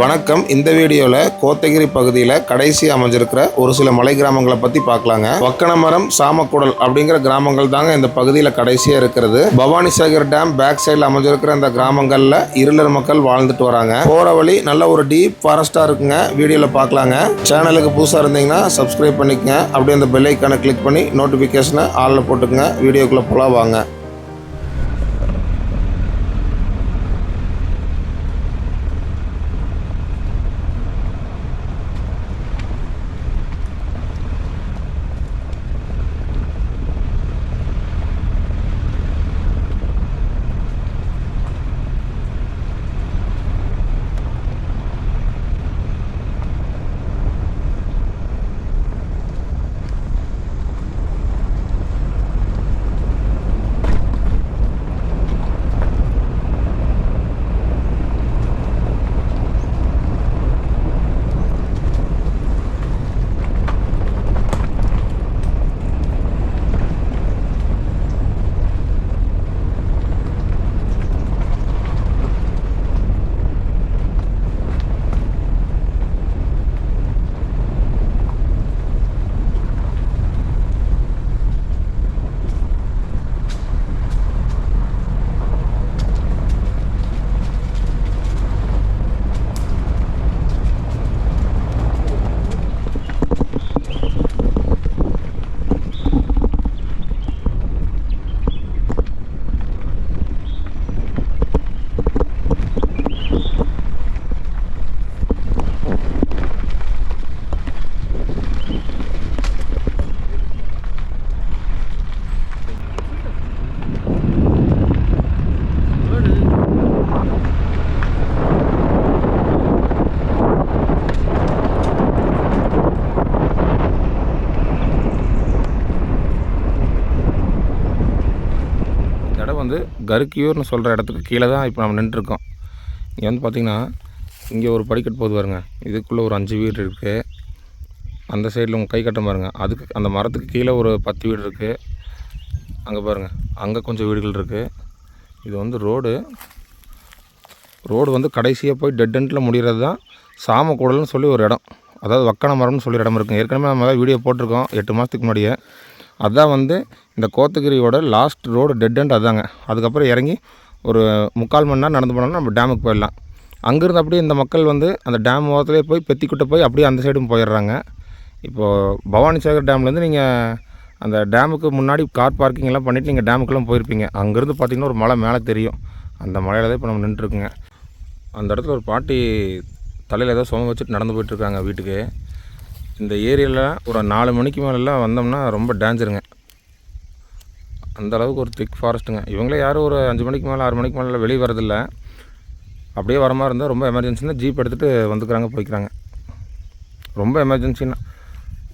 வணக்கம். இந்த வீடியோவில் கோத்தகிரி பகுதியில் கடைசி அமைஞ்சிருக்கிற ஒரு சில மலை கிராமங்களை பற்றி பார்க்கலாங்க வக்கனமரம் சாமக்குடல் அப்படிங்கிற கிராமங்கள் தாங்க இந்த பகுதியில் கடைசியாக இருக்கிறது. பவானி சாகர் டேம் பேக் சைடில் அமைஞ்சிருக்கிற இந்த கிராமங்களில் இருளர் மக்கள் வாழ்ந்துட்டு வராங்க. போகிற வழி நல்ல ஒரு டீப் ஃபாரஸ்ட்டாக இருக்குங்க. வீடியோவில் பார்க்கலாங்க சேனலுக்கு புதுசாக இருந்தீங்கன்னா சப்ஸ்கிரைப் பண்ணிக்கங்க. அப்படியே அந்த பெல் ஐக்கானை கிளிக் பண்ணி நோட்டிஃபிகேஷனை ஆளில் போட்டுக்கங்க. வீடியோக்குள்ளே போல வாங்க வந்து கருக்கியூர்னு சொல்கிற இடத்துக்கு கீழே தான் இப்போ நம்ம நின்றுருக்கோம். இங்கே வந்து பார்த்திங்கன்னா இங்கே ஒரு படிக்கட்டு போகுது பாருங்க. இதுக்குள்ளே ஒரு அஞ்சு வீடு இருக்குது அந்த சைடில் உங்கள் கை கட்டம் பாருங்கள் அதுக்கு அந்த மரத்துக்கு கீழே ஒரு பத்து வீடு இருக்குது அங்கே பாருங்கள் அங்கே கொஞ்சம் வீடுகள் இருக்குது இது வந்து ரோடு. ரோடு வந்து கடைசியாக போய் டெட் எண்டில் முடிகிறது தான் சாமக்கூடல்னு சொல்லி ஒரு இடம். அதாவது வக்கண மரம்னு சொல்லி இடம் இருக்குங்க. ஏற்கனவே நம்ம வீடியோ போட்டிருக்கோம். எட்டு மாதத்துக்கு முன்னாடியே. அதான் வந்து இந்த கோத்தகிரியோட லாஸ்ட் ரோடு டெட் அண்ட் அதாங்க அதுக்கப்புறம் இறங்கி ஒரு முக்கால் மணி நேரம் நடந்து போனோம்னா நம்ம டேமுக்கு போயிடலாம். அங்கேருந்து அப்படியே இந்த மக்கள் வந்து அந்த டேம் ஓரத்துலேயே போய் பெத்திக்குட்டை போய் அப்படியே அந்த சைடும் போயிடுறாங்க. இப்போது பவானி சாகர் டேம்லேருந்து நீங்கள் அந்த டேமுக்கு முன்னாடி கார் பார்க்கிங் எல்லாம் பண்ணிவிட்டு நீங்கள் டேமுக்கெல்லாம் போயிருப்பீங்க. அங்கேருந்து பார்த்தீங்கன்னா ஒரு மலை மேலே தெரியும். அந்த மலையில் தான் இப்போ நம்ம நின்றுருக்குங்க அந்த இடத்துல ஒரு பாட்டி தலையில் ஏதோ சும வச்சுட்டு நடந்து போயிட்டுருக்காங்க வீட்டுக்கு. இந்த ஏரியாவில் ஒரு நாலு மணிக்கு மேலெலாம் வந்தோம்னா ரொம்ப டேஞ்சருங்க அந்த அளவுக்கு ஒரு திக் ஃபாரஸ்ட்டுங்க இவங்களே யாரும் ஒரு அஞ்சு மணிக்கு மேலே ஆறு மணிக்கு மேலே வெளியே வரதில்ல அப்படியே வர மாதிரி இருந்தால் ரொம்ப எமர்ஜென்சினா ஜீப் எடுத்துகிட்டு வந்துக்கிறாங்க போய்க்கிறாங்க. ரொம்ப எமர்ஜென்சின்னா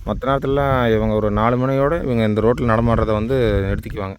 மற்ற நேரத்துலலாம் இவங்க ஒரு நாலு மணியோடு இவங்க இந்த ரோட்டில் நடமாடுறத வந்து நிறுத்திக்குவாங்க.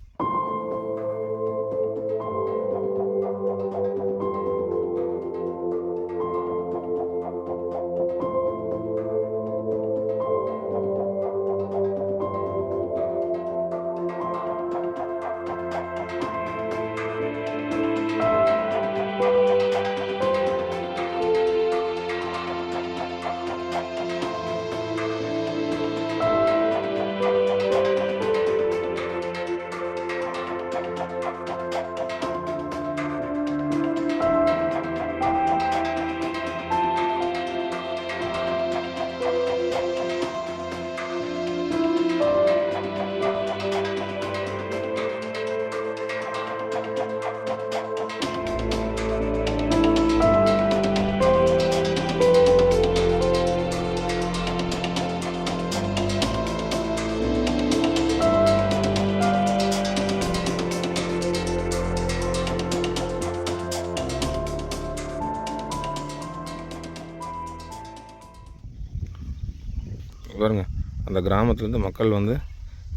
பாருங்க. அந்த கிராமத்துலேருந்து மக்கள் வந்து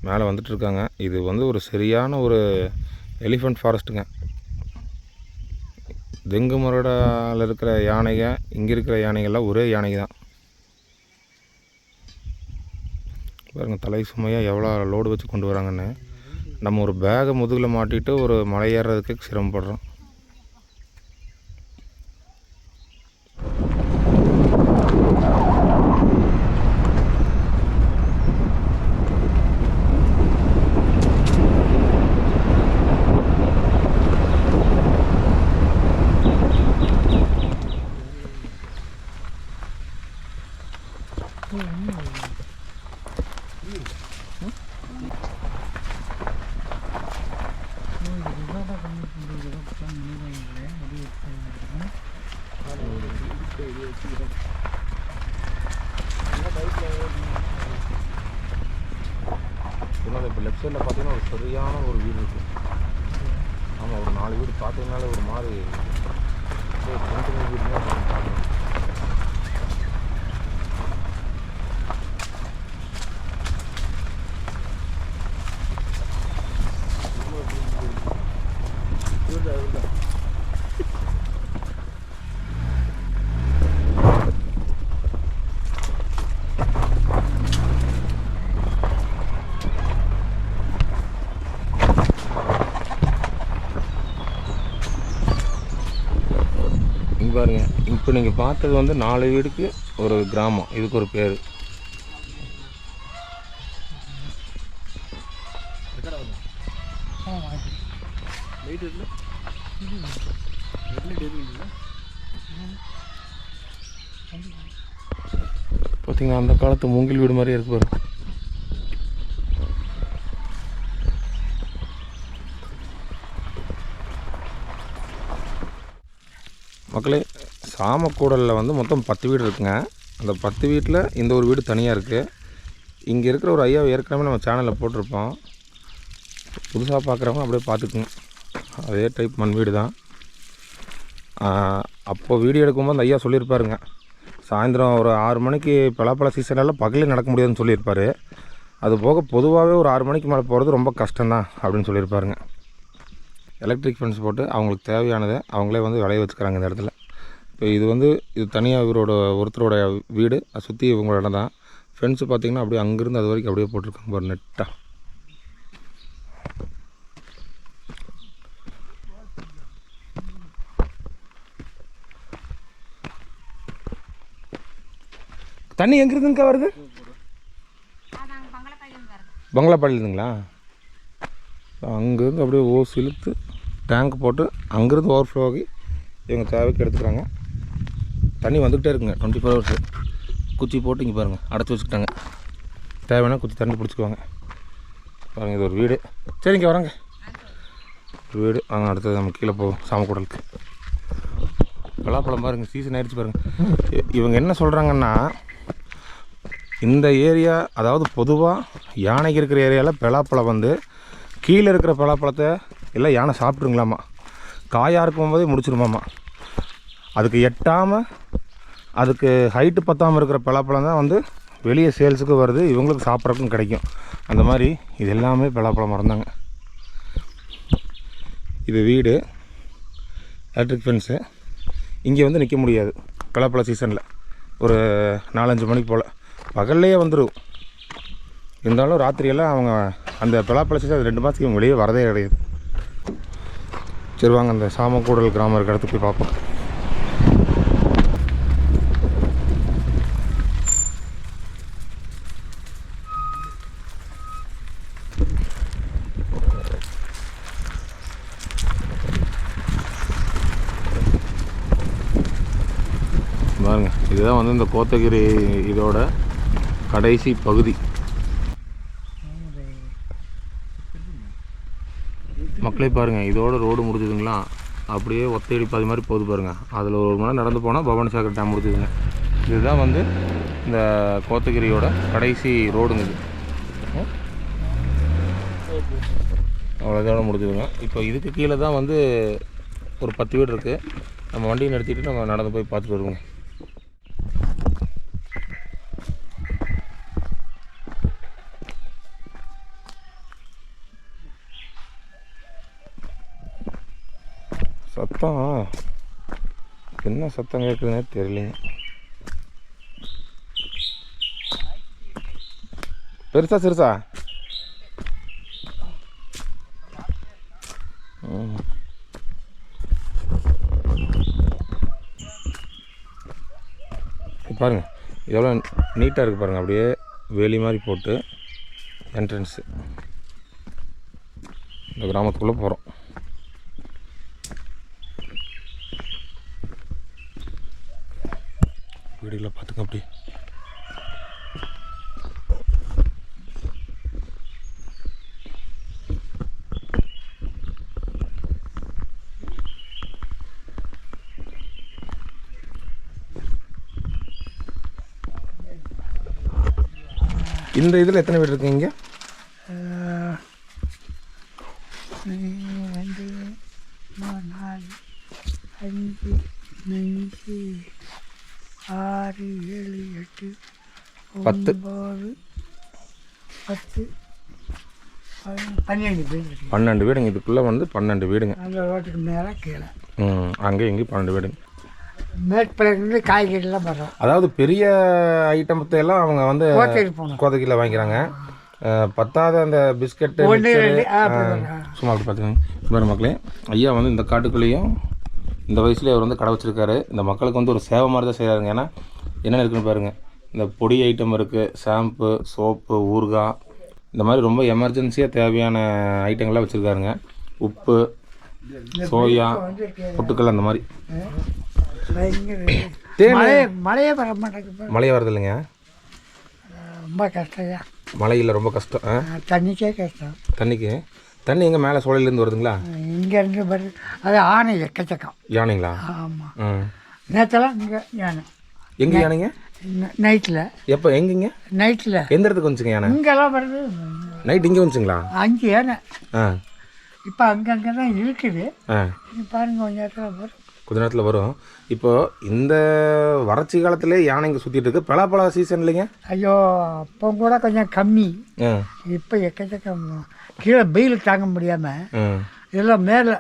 மேலே வந்துட்டு இருக்காங்க இது வந்து ஒரு சரியான ஒரு எலிஃபண்ட் ஃபாரஸ்ட்டுங்க. தெங்கு மரடால் இருக்கிற யானைங்க இங்கே இருக்கிற யானைகள்லாம் ஒரே யானை தான் பாருங்கள் தலை சுமையாக எவ்வளோ லோடு வச்சு கொண்டு வராங்கன்னு. நம்ம ஒரு பேகை முதுகில் மாட்டிட்டு ஒரு மலை ஏறுறதுக்கு சிரமப்படுறோம் பின்னால் இப்போ லெஃப்ட் சைடில் பார்த்தீங்கன்னா ஒரு சரியான ஒரு வீடு இருக்குது ஆமாம் ஒரு நாலு வீடு பார்த்தீங்கனாலே ஒரு மாதிரி அப்படியே சின்ன சின்ன வீடு தான் பார்க்கணும் இங்கே பாருங்க இப்போ நீங்கள் பார்த்தது வந்து நாலு வீடுக்கு ஒரு கிராமம். இதுக்கு ஒரு பேர். பார்த்தீங்கன்னா அந்த காலத்து மூங்கில் வீடு மாதிரியே இருக்கு பாருங்க. சாமக்கூடலில் வந்து மொத்தம் பத்து வீடு இருக்குங்க. அந்த பத்து வீட்டில் இந்த ஒரு வீடு தனியாக இருக்குது இங்கே இருக்கிற ஒரு ஐயாவை ஏற்கனவே நம்ம சேனலில் போட்டிருப்போம். புதுசாக பார்க்குறவங்க அப்படியே பார்த்துக்குங்க அதே டைப் மண் வீடு தான். அப்போது வீடியோ எடுக்கும்போது அந்த ஐயா சொல்லியிருப்பாருங்க. சாயந்தரம் ஒரு ஆறு மணிக்கு பலாப்பழ சீசனெல்லாம் பகலில் நடக்க முடியாதுன்னு சொல்லியிருப்பார். அது போக பொதுவாகவே ஒரு ஆறு மணிக்கு மேலே போகிறது ரொம்ப கஷ்டம்தான் அப்படின்னு சொல்லியிருப்பாருங்க. எலக்ட்ரிக் ஃபென்ஸ் போட்டு அவங்களுக்கு தேவையானதை அவங்களே வந்து விளைய வச்சுக்கிறாங்க இந்த இடத்துல. இப்போ இது வந்து இது தனியாக இவரோட ஒருத்தரோட வீடு. அதை சுற்றி இவங்களோட இடம் தான். ஃப்ரெண்ட்ஸு பார்த்தீங்கன்னா அப்படியே அங்கேருந்து அது வரைக்கும் அப்படியே போட்டிருக்காங்க பாரு நெட்டாக தண்ணி எங்கிருந்துங்கக்கா வருது? பங்களாப்பாடியிலேருந்துங்களா அங்கேருந்து அப்படியே ஓஸ் இழுத்து டேங்க் போட்டு அங்கேருந்து ஓவர் ஃப்ளோ ஆகி இவங்க தேவைக்கு எடுத்துக்கிறாங்க. தண்ணி வந்துக்கிட்டே இருக்குங்க டுவெண்ட்டி ஃபோர் ஹவர்ஸ் குச்சி போட்டு இங்கே பாருங்கள் அடைச்சி வச்சுக்கிட்டாங்க. தேவைன்னா குச்சி தண்ணி பிடிச்சிக்குவாங்க. பாருங்கள் இது ஒரு வீடு. சரிங்க வரேங்க. ஒரு வீடு. வாங்க அடுத்தது நம்ம கீழே போவோம் சாமக்கூடலுக்கு. பலாப்பழம் பாருங்கள் சீசன் ஆயிடுச்சு பாருங்கள் இவங்க என்ன சொல்கிறாங்கன்னா இந்த ஏரியா அதாவது பொதுவாக யானைக்கு இருக்கிற ஏரியாவில் பலாப்பழம் வந்து கீழே இருக்கிற பலாப்பழத்தை எல்லாம் யானை சாப்பிட்ருங்களாமா காயாக இருக்கும்போதே முடிச்சிருமாம்மா அதுக்கு எட்டாமல் அதுக்கு ஹைட்டு பத்தாமல் இருக்கிற பலாப்பழம் தான் வந்து வெளியே சேல்ஸுக்கு வருது இவங்களுக்கு சாப்பிட்றதுக்கும் கிடைக்கும். அந்த மாதிரி இது எல்லாமே பலாப்பழம் மறந்தாங்க இது வீடு எலக்ட்ரிக் ஃபென்ஸு இங்கே வந்து நிற்க முடியாது பலாப்பழ சீசனில் ஒரு நாலஞ்சு மணிக்கு போல். பகல்லையே வந்துடும் இருந்தாலும் ராத்திரியெல்லாம் அவங்க அந்த பலாப்பழ சீசன் ரெண்டு மாதத்துக்கு வெளியே வரதே கிடையாது. சரி வாங்க அந்த சாமக்கூடல் கிராமம் இருக்கிற இடத்துக்கு போய் பார்ப்போம் பாருங்க இதுதான் வந்து இந்த கோத்தகிரி இதோட கடைசி பகுதி. மக்களே பாருங்கள் இதோட ரோடு முடிஞ்சுதுங்களா? அப்படியே ஒத்தையடி பாதி மாதிரி போகுது பாருங்கள் அதில் ஒரு மணி நேரம் நடந்து போனால் பவானி சாகர் டேம் முடிஞ்சுதுங்க. இதுதான் வந்து இந்த கோத்தகிரியோட கடைசி ரோடுங்க இது. ம். முடிஞ்சதுங்க. இப்போ இதுக்கு கீழே தான் வந்து ஒரு பத்து வீடு இருக்குது நம்ம வண்டியை நிறுத்திட்டு நம்ம நடந்து போய் பார்த்துட்டு வருவோங்க. என்ன சத்தம் கேட்குதுன்னே தெரியலைங்க பெருசா சிறுசா? பாருங்க எவ்வளோ நீட்டாக இருக்குது பாருங்கள் அப்படியே வேலி மாதிரி போட்டு என்ட்ரன்ஸு இந்த கிராமத்துக்குள்ளே போகிறோம் இந்த இதில் எத்தனை வீடு இருக்குங்க? இங்கே ரெண்டு மூணு நாலு அஞ்சு அஞ்சு ஆறு ஏழு எட்டு பத்து. ஒம்பது பத்து பன்னெண்டு பன்னெண்டு வீடுங்க. இதுக்குள்ளே வந்து பன்னெண்டு வீடுங்க. அந்த ரோட்டுக்கு மேலே கீழே. ம் அங்கே இங்கேயும் பன்னெண்டு வீடுங்க. மேற்பிலேருந்து காய்கறிலாம் வரும். அதாவது பெரிய ஐட்டமத்தை எல்லாம் அவங்க வந்து கோதைக்கில் வாங்கிக்கிறாங்க. அஹ், பத்தாத அந்த வரும். சும்மா அப்படி பார்த்துக்கோங்க. வேறு மக்களே ஐயா வந்து இந்த காட்டுக்குள்ளேயும் இந்த வயசுலேயே அவர் வந்து கடை வச்சிருக்காரு. இந்த மக்களுக்கு வந்து ஒரு சேவை மாதிரி தான் செய்கிறாருங்க ஏன்னா என்னென்ன இருக்குன்னு பாருங்கள் இந்த பொடி ஐட்டம் இருக்குது ஷாம்பு சோப்பு ஊறுகாய் இந்த மாதிரி ரொம்ப எமர்ஜென்சியாக தேவையான ஐட்டங்கள்லாம் வச்சுருக்காருங்க. உப்பு சோயா பொட்டுக்கல் அந்த மாதிரி. பயங்கர தேன். மழை மழையே வர மாட்டேங்குது மழை வருது இல்லைங்க ரொம்ப கஷ்டம் மழையில் ரொம்ப கஷ்டம்? தண்ணிக்கே கஷ்டம். தண்ணிக்கு? தண்ணி எங்கே மேலே சோலையிலேருந்து வருதுங்களா? இங்கேருந்து வருது அது ஆணை எக்கச்சக்கம். யானைங்களா? ஆமாம் நேற்றெல்லாம் இங்கே யானை. எங்கே யானைங்க? நைட்டில் எப்போ எங்கேங்க? நைட்டில் எந்த இடத்துக்கு வந்துச்சுங்க யானை? இங்கெல்லாம் வருது நைட் இங்கே வந்துச்சுங்களா? அஞ்சு யானை. ஆ. இப்போ அங்கங்கே தான் இருக்குது. ஆ. பாருங்க கொஞ்சம் வரும் கொஞ்ச நேரத்தில் வரும். இப்போ இந்த வறட்சி காலத்திலே யானை இங்கே சுற்றிட்டு இருக்கு. பலாப்பழ சீசன் இல்லைங்க? ஐயோ அப்போ கூட கொஞ்சம் கம்மி. இப்போ எக்கச்சக்கம் கீழே வெயில் தாங்க முடியாமல் இதெல்லாம் மேலே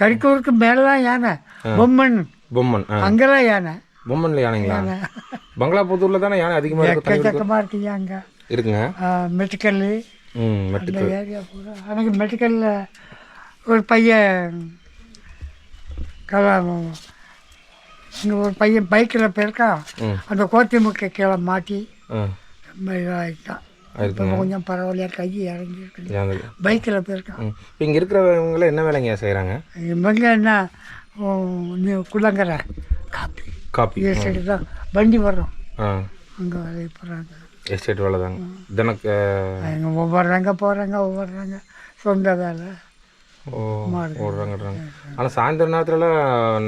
கறிக்கூருக்கு மேலாம் யானை. பொம்மன். பொம்மன் அங்கெல்லாம் யானை. பொம்மன்ல யானைங்களா? பங்களாபுத்தூரில் தானே யானை அதிகமாக எக்கச்சக்கமாக இருக்குது அங்கே. இருக்குங்க. மெடிக்கல் ம் இந்த மெட்டுக்கு ஏரியா பூரா. எனக்கு மெடிக்கலில் ஒரு பையன் இங்கே ஒரு பையன் பைக்கில் போயிருக்கான் அந்த கோத்தி முக்கை கீழே மாட்டி இதாகிட்டான் இப்போ கொஞ்சம் பரவாயில்லையா கை இறங்கிருக்கு யானை பைக்கில் போயிருக்கான் இப்போ இங்கே இருக்கிறவங்கள என்ன வேலைங்க செய்கிறாங்க இவங்க என்ன குள்ளங்கர காப்பி. காப்பி. சைடு தான். வண்டி வரும் ஆ. அங்கே வேலைக்கு போகிறாங்க எஸ்டேட் வேலை தாங்க தினக்கு ஒவ்வொருறாங்க போகிறாங்க ஒவ்வொருறாங்க சொந்த வேலை. ஓ ஓடுறாங்கடுறாங்க ஆனால் சாயந்தர நேரத்துல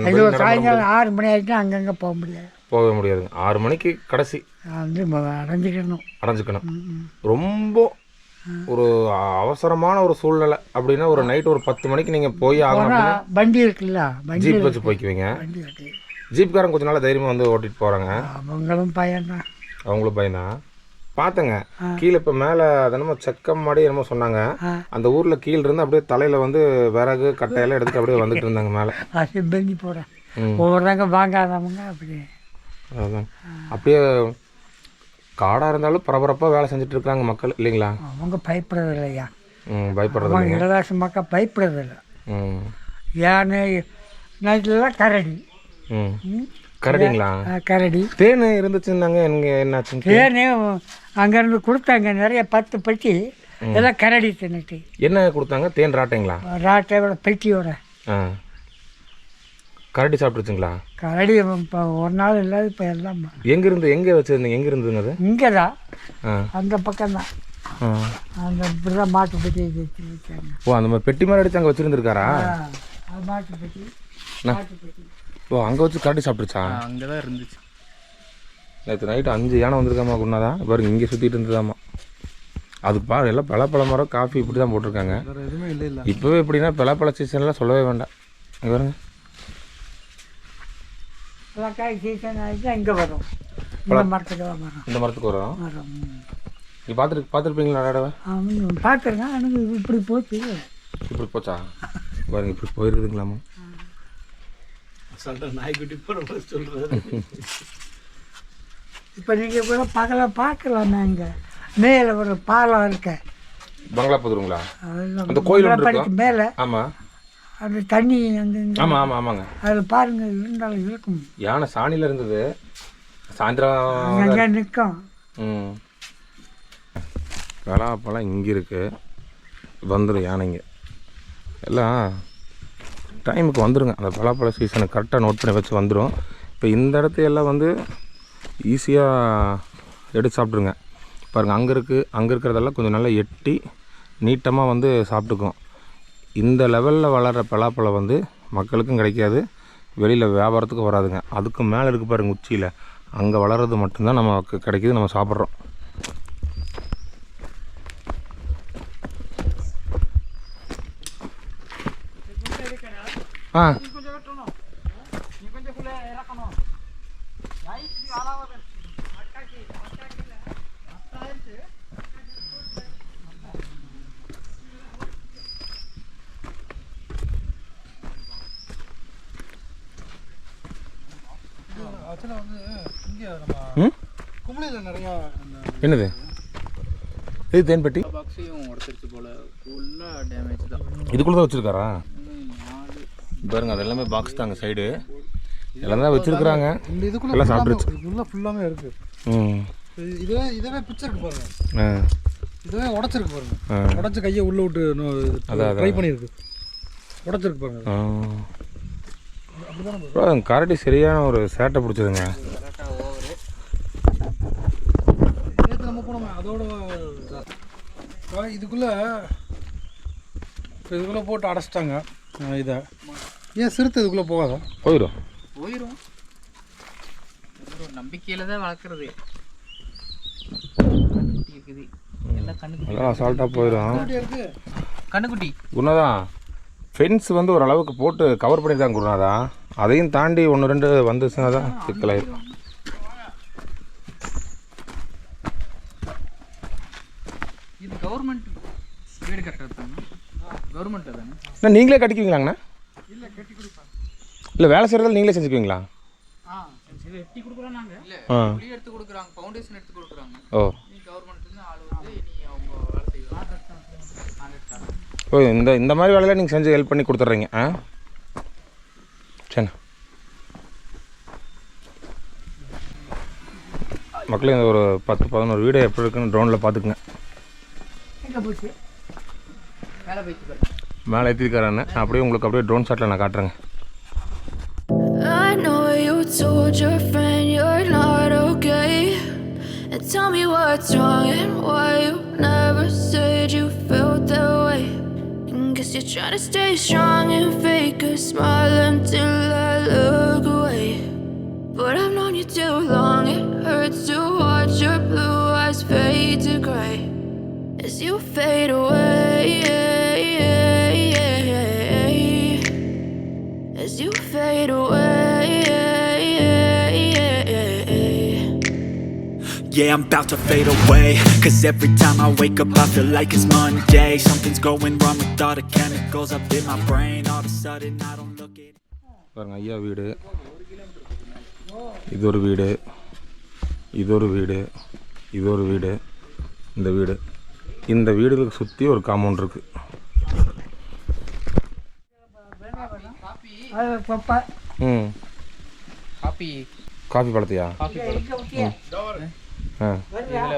ஐயோ சாயங்காலம் ஆறு மணி ஆகிட்டு அங்கங்கே போக முடியாது. போக முடியாதுங்க ஆறு மணிக்கு கடைசி. வந்து அடைஞ்சிக்கணும். அடைஞ்சுக்கணும். ரொம்ப ஒரு அவசரமான ஒரு சூழ்நிலை. அப்படின்னா ஒரு நைட் ஒரு பத்து மணிக்கு நீங்கள் போய் ஆகணும் வண்டி இருக்குல்ல? ஜீப் வச்சு போய்க்குவீங்க. ஜீப்காரன் கொஞ்ச நாள் தைரியமாக வந்து ஓட்டிட்டு போகிறாங்க அவங்களும் பையன்தான் அவங்களும் பயந்தான் பார்த்தேங்க. கீழே இப்போ மேலே அதனமோ செக்கம் மாடி என்னமோ சொன்னாங்க. அந்த ஊரில் கீழ இருந்து அப்படியே தலையில் வந்து விறகு கட்டையெல்லாம் எடுத்துட்டு அப்படியே வந்துட்டு இருந்தாங்க மேலே. பெஞ்சி போகிறேன் ம். ஒவ்வொருறாங்க வாங்காதவங்க அப்படி. அதான். அப்படியே காடாக இருந்தாலும் பரபரப்பாக வேலை செஞ்சுட்டு இருக்காங்க மக்கள் இல்லைங்களா? அவங்க பயப்படுறது இல்லையா ம் பயப்படுறது இளவாசி மக்கள் பயப்படுறது இல்லை யானை நைட்லலாம் கரடி. ம். கரடிங்களா? கரடி. தேன் இருந்துச்சுன்னாங்க எனக்கு என்னாச்சுங்க தேனே அங்கேருந்து கொடுத்தாங்க நிறைய பத்து பெட்டி எல்லாம் கரடி தின்னுட்டு. என்ன கொடுத்தாங்க? தேன் ராட்டைங்களா? ராட்டையோட பெட்டியோட. கரடி சாப்பிட்டுச்சுங்களா கரடி இப்போ ஒரு நாள் இல்லாத இப்போ எல்லாம். எங்கேருந்து எங்கே வச்சுருந்தீங்க? எங்கே இருந்ததுங்க இங்கே தான் அந்த பக்கம் தான் ஆ. அந்த இப்படி தான் மாட்டு பெட்டி வச்சு வச்சாங்க. ஓ அந்த மாதிரி பெட்டி மாதிரி அடிச்சு அங்கே வச்சுருந்துருக்காரா? மாட்டு பெட்டி மாட்டு பெட்டி. ஓ அங்கே வச்சு கரடி சாப்பிட்டுச்சா அங்கே தான் இருந்துச்சு. நேற்று நைட்டு அஞ்சு யானை வந்திருக்காமா குன்னாதான் பாருங்க இங்கே சுற்றிட்டு இருந்ததாமா. அதுக்கு பாரு எல்லாம் பலாப்பழ மரம் காஃபி இப்படி தான் போட்டிருக்காங்க. வேறு எதுவுமே இல்லை இல்லை. இப்போவே எப்படின்னா பலாப்பழ சீசன்லாம் சொல்லவே வேண்டாம். இங்க பாருங்க. எல்லாம் காய் சீசன் ஆகிட்டு இங்கே வரும். இந்த மரத்துக்கு வரும். இந்த மரத்துக்கு வரும்? வரும். நீ பார்த்துட்டு பார்த்துருப்பீங்களா நடவை அவன் பார்த்துருக்கேன். எனக்கு இப்படி போச்சு. இப்படி போச்சா? பாருங்க இப்படி போயிருக்குதுங்களாமா சொல்கிறேன் நாய்க்குட்டி போகிற சொல்கிறது இப்போ நீங்கள் கூட பகல பார்க்கலாமே இங்கே. மேலே ஒரு பாலம் இருக்க. பங்களா புதுருங்களா அந்த கோயில் படிக்கு மேலே. ஆமாம் அந்த தண்ணி அங்கே ஆமாம் ஆமாம் ஆமாங்க. அதில் பாருங்க இருந்தாலும் இருக்கும். யானை சாணியில் இருந்தது. சாயந்தரம் அங்கங்கே நிற்கும் ம். பலாப்பழம் இங்கே இருக்குது வந்துடும் யானைங்க. எல்லாம் டைமுக்கு வந்துருங்க. அந்த பலாப்பழ சீசனை கரெக்டாக நோட் பண்ணி வச்சு வந்துடும் இப்போ இந்த இடத்தையெல்லாம் வந்து ஈஸியாக எடுத்து சாப்பிட்ருங்க பாருங்கள் அங்கே இருக்குது அங்கே இருக்கிறதெல்லாம் கொஞ்சம் நல்லா எட்டி நீட்டமாக வந்து சாப்பிட்டுக்கும். இந்த லெவலில் வளர்கிற பலாப்பழம் வந்து மக்களுக்கும் கிடைக்காது. வெளியில் வியாபாரத்துக்கும் வராதுங்க. அதுக்கு மேலே இருக்குது பாருங்கள் உச்சியில். அங்கே வளர்றது மட்டும்தான் நமக்கு கிடைக்கிது நம்ம சாப்பிட்றோம் ஆ ஆக்சுவலாக வந்து இங்கே நம்ம ம் கும்பலியில் நிறையா அந்த என்னது? இது தேன்பெட்டி? பாக்ஸையும் உடச்சிருச்சு போல. ஃபுல்லாக டேமேஜ் தான். இதுக்குள்ளே தான் வச்சுருக்காரா? பாருங்க அது எல்லாமே பாக்ஸ் தாங்க சைடு எல்லாம் தான் வச்சுருக்குறாங்க. இந்த இதுக்குள்ளே எல்லாம் சாப்பிட்டுருச்சு. இதுக்குள்ளே ஃபுல்லாமே இருக்குது ம். இது- இதுவே இதுவே பிக்சருக்கு பாருங்க. இதுவே உடச்சிருக்கு பாருங்க. உடச்சி கையை உள்ளே விட்டு ட்ரை பண்ணியிருக்கு. உடச்சிருக்கு பாருங்க. கரடி சரியான ஒரு சேட்டை பிடிச்சதுங்க. நம்ம போனோமே அதோட இதுக்குள்ளே இதுக்குள்ளே போட்டு அடைச்சிட்டாங்க இதை. ஏன் சிறுத்தை இதுக்குள்ளே போகாதா? போயிடும் போயிடும் நம்பிக்கையில் தான் வளர்க்குறது. கண்ணுக்குட்டி இருக்குது. எல்லாம் கண்ணுக்குட்டி. அதெல்லாம் அசால்ட்டாக போயிடும் கண்ணுக்குட்டி ஃபென்ஸ் வந்து ஓரளவுக்கு போட்டு கவர் பண்ணி தான் குருநாதா. அதையும் தாண்டி ஒன்று ரெண்டு வந்துச்சுன்னா தான் சிக்கலாயிருக்கும் இது கவர்மெண்ட் வீடு கட்டுறது தானே கவர்மெண்ட்டில் தானே அண்ணா நீங்களே கட்டிக்குவீங்களாங்கண்ணா? இல்லை வேலை செய்கிறதால நீங்களே செஞ்சுக்குவீங்களா? ஆ இது வெட்டி கொடுக்குறோம் நாங்கள் இல்லை ஆ. குழி எடுத்து கொடுக்குறாங்க ஃபவுண்டேஷன் எடுத்து கொடுக்குறாங்க. ஓ. நீ கவர்மெண்ட்லேருந்து ஆள் வந்து நீ அவங்க வேலை செய்வாங்க. நாங்கள் எடுத்தாங்க ஓ இந்த இந்த மாதிரி வேலையெல்லாம் நீங்கள் செஞ்சு ஹெல்ப் பண்ணி கொடுத்துட்றீங்க. ஆ? சரிண்ணா மக்களே இந்த ஒரு பத்து பதினோரு வீடு எப்படி இருக்குன்னு ட்ரோனில் பார்த்துக்குங்க. எங்கே போச்சு? மேலே போயிட்டு மேலே ஏற்றிருக்காரண்ணே அப்படியே உங்களுக்கு அப்படியே ட்ரோன் ஷாட்டில் நான் காட்டுறேங்க I know you told your friend you're not okay. And tell me what's wrong and why you never said you felt that way. And guess you're trying to stay strong and fake a smile until I look away. But I've known you too long, it hurts to watch your blue eyes fade to gray as you fade away. As Fade away. Yeah, I'm about to fade away Cause every time I wake up I feel like it's Monday Something's going wrong with all the chemicals up in my brain All of a sudden I don't look at பாருங்க ஐயா வீடு இது ஒரு வீடு இது ஒரு வீடு இது ஒரு வீடு இந்த வீடு இந்த வீடுகளுக்கு சுற்றி ஒரு காம்பவுண்ட் இருக்குது அது பப்பா ம். காப்பி காஃபி பழத்தையா? பழம். ஆ. இதில்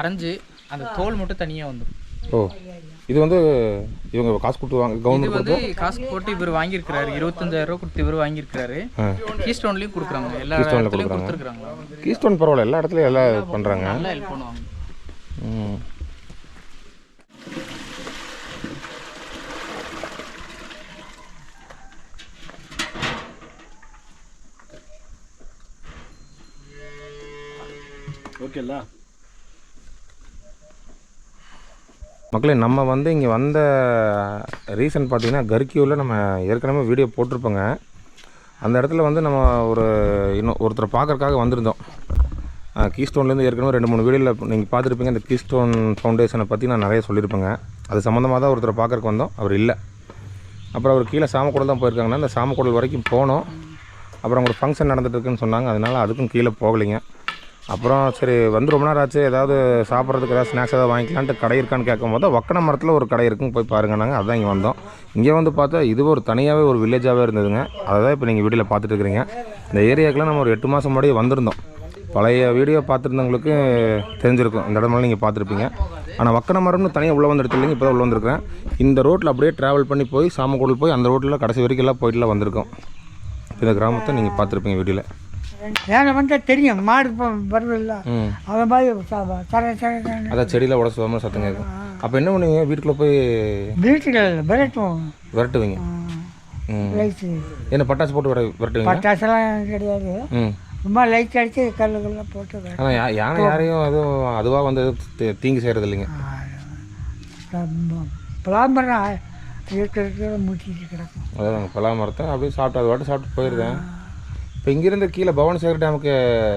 அரைஞ்சு அந்த தோல் மட்டும் தனியாக வந்துடும் ஓ. இது வந்து இவங்க காசு கொடுத்து வாங்க இது கவர்மெண்ட் வந்து காசு போட்டு இவர் வாங்கியிருக்கிறாரு. இருபத்தஞ்சாயிரம் ரூபா கொடுத்து இவர் வாங்கியிருக்கிறாரு. ஆ. கீஸ்டோன்லேயும் கொடுக்குறாங்க. எல்லா இடத்துலையும் கொடுக்குறாங்க. கொடுத்துருக்குறாங்களா கீஸ்டோன் பரவாயில்ல. எல்லா இடத்துலையும் எல்லாம் பண்ணுறாங்க நல்லா ஹெல்ப் பண்ணுவாங்க. ஓகேல்ல மக்களே நம்ம வந்து இங்கே வந்த ரீசன் பார்த்திங்கன்னா கர்கியூவில் நம்ம ஏற்கனவே வீடியோ போட்டிருப்போங்க. அந்த இடத்துல வந்து நம்ம ஒரு இன்னும் ஒருத்தரை பார்க்குறக்காக வந்திருந்தோம். கீஸ்டோன்லேருந்து ஏற்கனவே ரெண்டு மூணு வீடியோவில் நீங்கள் பார்த்துருப்பீங்க. இந்த கீஸ்டோன் ஃபவுண்டேஷனை பற்றி நான் நிறைய சொல்லியிருப்பேங்க. அது சம்மந்தமாக தான் ஒருத்தரை பார்க்கறக்கு வந்தோம். அவர் இல்லை. அப்புறம் அவர் கீழே சாமக்கூடல் தான் போயிருக்காங்கன்னா அந்த சாமக்கூடல் வரைக்கும் போனோம். அப்புறம் ஒரு ஃபங்க்ஷன் நடந்துட்டு இருக்குன்னு சொன்னாங்க. அதனால் அதுக்கும் கீழே போகலைங்க. அப்புறம் சரி வந்து ரொம்ப நேரம் ஆச்சு. ஏதாவது சாப்பிட்றதுக்கு ஏதாவது ஸ்நாக்ஸ் ஏதாவது வாங்கிக்கலான்ட்டு கடை இருக்கான்னு கேட்கும்போது வக்கன மரத்தில் ஒரு கடை இருக்குன்னு போய் பாருங்க நாங்கள் அதான் இங்கே வந்தோம். இங்கே வந்து பார்த்தா இது ஒரு தனியாகவே ஒரு வில்லேஜாகவே இருந்ததுங்க. அதை தான் இப்போ நீங்கள் வீடியோவில் பார்த்துட்டு இருக்கிறீங்க. இந்த ஏரியாக்கெலாம் நம்ம ஒரு எட்டு மாதம் முன்னாடியே வந்திருந்தோம். பழைய வீடியோ பார்த்துருந்தவங்களுக்கு தெரிஞ்சிருக்கும். இந்த இடமெல்லாம் நீங்கள் பார்த்துருப்பீங்க. ஆனால் வக்கன மரம்னு தனியாக உள்ளே வந்து இல்லைங்க இப்போ தான் உள்ளே வந்திருக்கிறேன். இந்த ரோட்டில் அப்படியே ட்ராவல் பண்ணி போய் சாமக்கூடல் போய் அந்த ரோட்டில் கடைசி வரைக்கும் எல்லாம் போயிட்டுலாம் வந்திருக்கோம். இந்த கிராமத்தை நீங்கள் பார்த்துருப்பீங்க வீடியோவில் ஏன்னா வந்தால் தெரியும். மாடு வருதில்ல. ம். அது மாதிரி அதான் செடியில் உடச்சு மாதிரி சத்தம் கேட்கும். அப்போ என்ன பண்ணுவீங்க? வீட்டுக்குள்ளே போய் வீட்டுக்கு விரட்டுவோம். விரட்டுவீங்க. என்ன பட்டாசு போட்டு விர விரட்டுவீங்க பட்டாசெல்லாம் கிடையாது. சும்மா லைட் அடித்து கல்லுக்கெல்லாம் போட்டு. ஆனால் யா யானை யாரையும் எதுவும் அதுவாக வந்து தீங்கு செய்கிறது இல்லைங்க பிளாம்பரம் இருக்கிற முடிச்சிட்டு கிடக்கும். அதான் நாங்கள் பலா மரத்தை அப்படியே சாப்பிட்டு அது வாட்டு சாப்பிட்டு போயிருந்தேன் இப்போ இங்கேருந்து கீழே பவானி சேகர் டேமுக்கு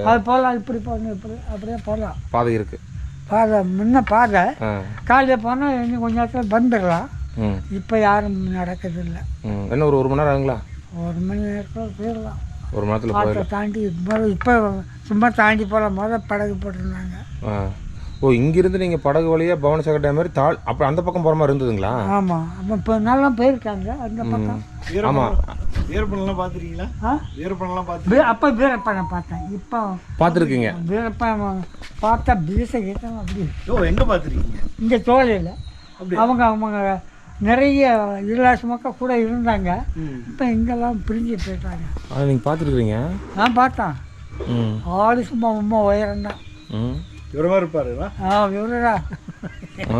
அது போகலாம் இப்படி போகணும் இப்படி அப்படியே போகலாம். பாதை இருக்குது பாதை முன்ன பாதை. காலையில் போனால் இன்னும் கொஞ்ச நேரத்தில் வந்துடலாம். இப்போ யாரும் நடக்கிறதில்ல. ம். என்ன ஒரு ஒரு மணி நேரம் ஆகுங்களா? ஒரு மணி நேரத்தில் போயிடலாம். ஒரு மணி நேரத்தில் போயிடலாம். தாண்டி இப்போ இப்போ சும்மா தாண்டி போகலாம் முதல் படகு போட்டிருந்தாங்க. ஓ இங்கேருந்து நீங்கள் படகு வழியாக பவானி சேகர் டேம் மாதிரி தாழ் அப்போ அந்த பக்கம் போகிற மாதிரி இருந்ததுங்களா? ஆமாம் அப்போ இப்போ நல்லா போயிருக்காங்க அந்த பக்கம். ஆமாம் வீரப்பனெல்லாம் பார்த்துருக்கீங்களா? ஆ? வீரப்பனெல்லாம் பார்த்து அப்போ வீரப்பனை பார்த்தேன். இப்போ பார்த்துருக்கீங்க. வீரப்பன் பார்த்தா பீச கீசம் அப்படி ஓ எங்கே பார்த்துருக்கீங்க? இங்கே தோலையில் அவங்க அவங்க நிறைய இலவச மக்கள் கூட இருந்தாங்க. இப்போ இங்கெல்லாம் பிரிஞ்சு போயிட்டாங்க. ஆ நீங்கள் பார்த்துருக்குறீங்க? நான் பார்த்தேன். ஆளு சும்மா ரொம்ப உயரம்தான். ம். இவரமாக இருப்பாருங்களா ஆ விவரா ஆ.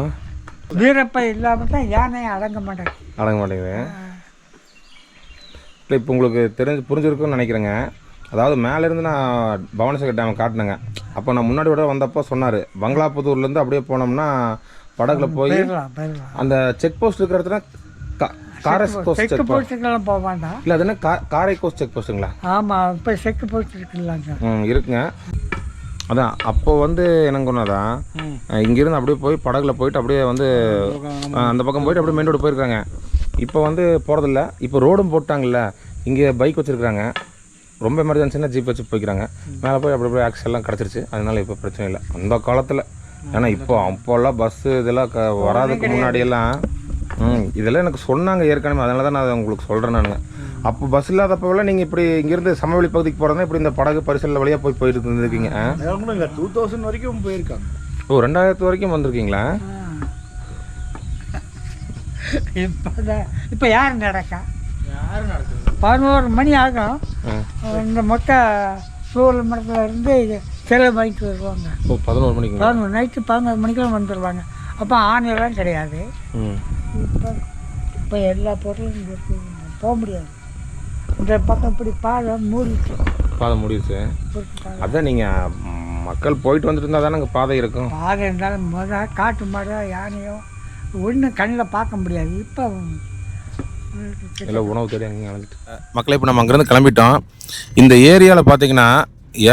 வீரப்ப இல்லாமல் தான் யானையை அடங்க மாட்டேன் அடங்க மாட்டேங்குது. இல்லை இப்போ உங்களுக்கு தெரிஞ்சு புரிஞ்சிருக்கும்னு நினைக்கிறேங்க. அதாவது மேலேருந்து நான் பவானிசேகர் டேம் காட்டினேங்க. அப்போ நான் முன்னாடி விட வந்தப்போ சொன்னார். பங்களாபுதூர்லேருந்து அப்படியே போனோம்னா படகுல போய் அந்த செக் போஸ்ட் இருக்கிற இடத்துல காரஸ் கோஸ்ட் செக்கு செக் போஸ்ட் போஸ்ட்டுக்கெல்லாம் போக வேண்டாம். இல்லை அது என்ன காரை கோஸ்ட் செக் போஸ்ட்டுங்களா ஆமாம் இப்போ செக்கு போஸ்ட் இருக்குல்லாங்க ம் இருக்குங்க. அதான் அப்போ வந்து என்னங்க சொன்னாதான் இங்கேருந்து அப்படியே போய் படகுல போயிட்டு அப்படியே வந்து அந்த பக்கம் போயிட்டு அப்படியே மெயின் ரோடு போயிருக்காங்க. இப்போ வந்து போகிறதில்ல இப்போ ரோடும் போட்டாங்கல்ல இங்கே பைக் வச்சுருக்காங்க ரொம்ப எமர்ஜென்சினா ஜீப் வச்சு போய்க்கிறாங்க. மேலே போய் அப்படி அப்படியே ஆக்சிடெல்லாம் கிடச்சிருச்சு. அதனால இப்போ பிரச்சனை இல்லை. அந்த காலத்தில் ஏன்னா இப்போ அப்போல்லாம் பஸ்ஸு இதெல்லாம் க வராதுக்கு முன்னாடியெல்லாம் ம் இதெல்லாம் எனக்கு சொன்னாங்க ஏற்கனவே. அதனால தான் நான் அதை உங்களுக்கு சொல்கிறேன் நான். அப்போ பஸ் இல்லாதப்போலாம் நீங்கள் இப்படி இங்கேருந்து சமவெளி பகுதிக்கு போகிறதா இப்படி இந்த படகு பரிசல் வழியாக போய் போயிட்டு இருந்திருக்கீங்க. டூ தௌசண்ட் வரைக்கும் போயிருக்காங்க. ஓ ரெண்டாயிரத்து வரைக்கும் வந்திருக்கீங்களா? இப்போ இப்போ யார் நடக்கா? பதினோரு மணி ஆகும். இந்த மொட்டை சூழல் மரத்தில் இருந்து சிலை வாங்கிட்டு வருவாங்க. பதினோரு மணிக்கு பதினொரு நைட்டு பதினோரு மணிக்கெல்லாம் வந்துடுவாங்க அப்போ ஆணையெல்லாம் கிடையாது. இப்போ இப்போ எல்லா பொருளும் இங்கே. போக முடியாது. இந்த பக்கம் இப்படி பாதை மூடிட்டு. பாதை முடியுது குறுக்கு பாதை அதான் நீங்கள் மக்கள் போயிட்டு வந்துட்டு இருந்தால் தானே அங்கே பாதை இருக்கும். பாதை இருந்தாலும் முத காட்டு மாடோ யானையோ ஒன்றும் கண்ணில் பார்க்க முடியாது. இப்போ இல்லை உணவு தேடி மக்களே இப்போ நம்ம அங்கேருந்து கிளம்பிட்டோம். இந்த ஏரியாவில் பார்த்தீங்கன்னா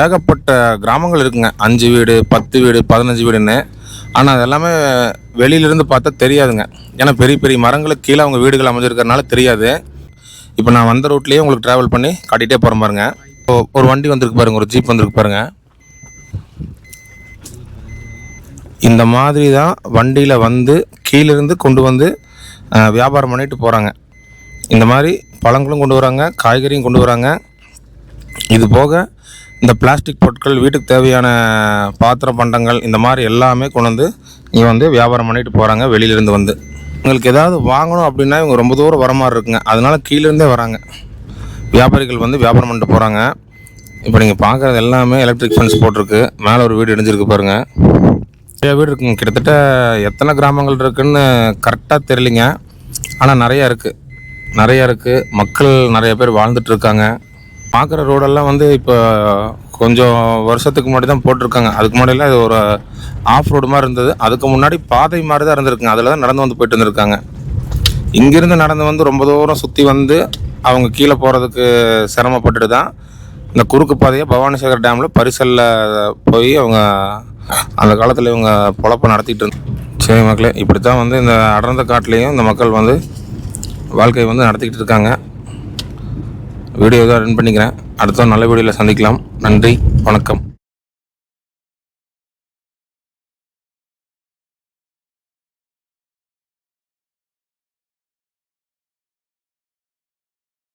ஏகப்பட்ட கிராமங்கள் இருக்குங்க. அஞ்சு வீடு பத்து வீடு பதினஞ்சு வீடுன்னு. ஆனால் அது எல்லாமே வெளியிலேருந்து பார்த்தா தெரியாதுங்க. ஏன்னா பெரிய பெரிய மரங்களுக்கு கீழே அவங்க வீடுகள் அமைஞ்சிருக்கறனால தெரியாது. இப்போ நான் வந்த ரூட்லேயே உங்களுக்கு ட்ராவல் பண்ணி காட்டிகிட்டே போகிறேன் பாருங்க. இப்போ ஒரு வண்டி வந்திருக்கு பாருங்க ஒரு ஜீப் வந்திருக்கு பாருங்க. இந்த மாதிரி தான் வண்டியில் வந்து கீழேருந்து கொண்டு வந்து வியாபாரம் பண்ணிட்டு போகிறாங்க இந்த மாதிரி பழங்களும் கொண்டு வராங்க காய்கறியும் கொண்டு வராங்க. இது போக இந்த பிளாஸ்டிக் பொருட்கள் வீட்டுக்கு தேவையான பாத்திர பண்டங்கள் இந்த மாதிரி எல்லாமே கொண்டு வந்து இங்கே வந்து வியாபாரம் பண்ணிட்டு போகிறாங்க வெளியிலேருந்து வந்து. உங்களுக்கு ஏதாவது வாங்கணும் அப்படின்னா இவங்க ரொம்ப தூரம் வர மாதிரி இருக்குங்க. அதனால கீழேருந்தே வராங்க. வியாபாரிகள் வந்து வியாபாரம் பண்ணிட்டு போகிறாங்க இப்போ நீங்கள் பார்க்குறது எல்லாமே எலக்ட்ரிக் ஃபென்ஸ் போட்டிருக்கு. மேலே ஒரு வீடு இடிஞ்சிருக்கு பாருங்கள் நிறைய வீடு இருக்குங்க. கிட்டத்தட்ட எத்தனை கிராமங்கள் இருக்குன்னு கரெக்டாக தெரியலிங்க. ஆனால் நிறையா இருக்குது நிறையா இருக்குது மக்கள் நிறைய பேர் வாழ்ந்துட்டு இருக்காங்க. பார்க்குற ரோடெல்லாம் வந்து இப்போ கொஞ்சம் வருஷத்துக்கு முன்னாடி தான் போட்டிருக்காங்க. அதுக்கு முன்னாடிலாம் இது ஒரு ஆஃப் ரோடு மாதிரி இருந்தது. அதுக்கு முன்னாடி பாதை மாதிரி தான் இருந்திருக்குங்க. அதில் தான் நடந்து வந்து போயிட்டு இருந்திருக்காங்க. இங்கேருந்து நடந்து வந்து ரொம்ப தூரம் சுற்றி வந்து அவங்க கீழே போகிறதுக்கு சிரமப்பட்டுட்டு தான் இந்த குறுக்கு பாதையை பவானிசாகர் டேமில் பரிசலில் போய் அவங்க அந்த காலத்தில் இவங்க பொழப்ப நடத்திட்டு இருந்தாங்க சரி மக்களே இப்படி தான் வந்து இந்த அடர்ந்த காட்டிலையும் இந்த மக்கள் வந்து வாழ்க்கையை வந்து நடத்திக்கிட்டு இருக்காங்க. வீடியோ தான் ரன் பண்ணிக்கிறேன். அடுத்த நல்ல வீடியோவில் சந்திக்கலாம். நன்றி வணக்கம்.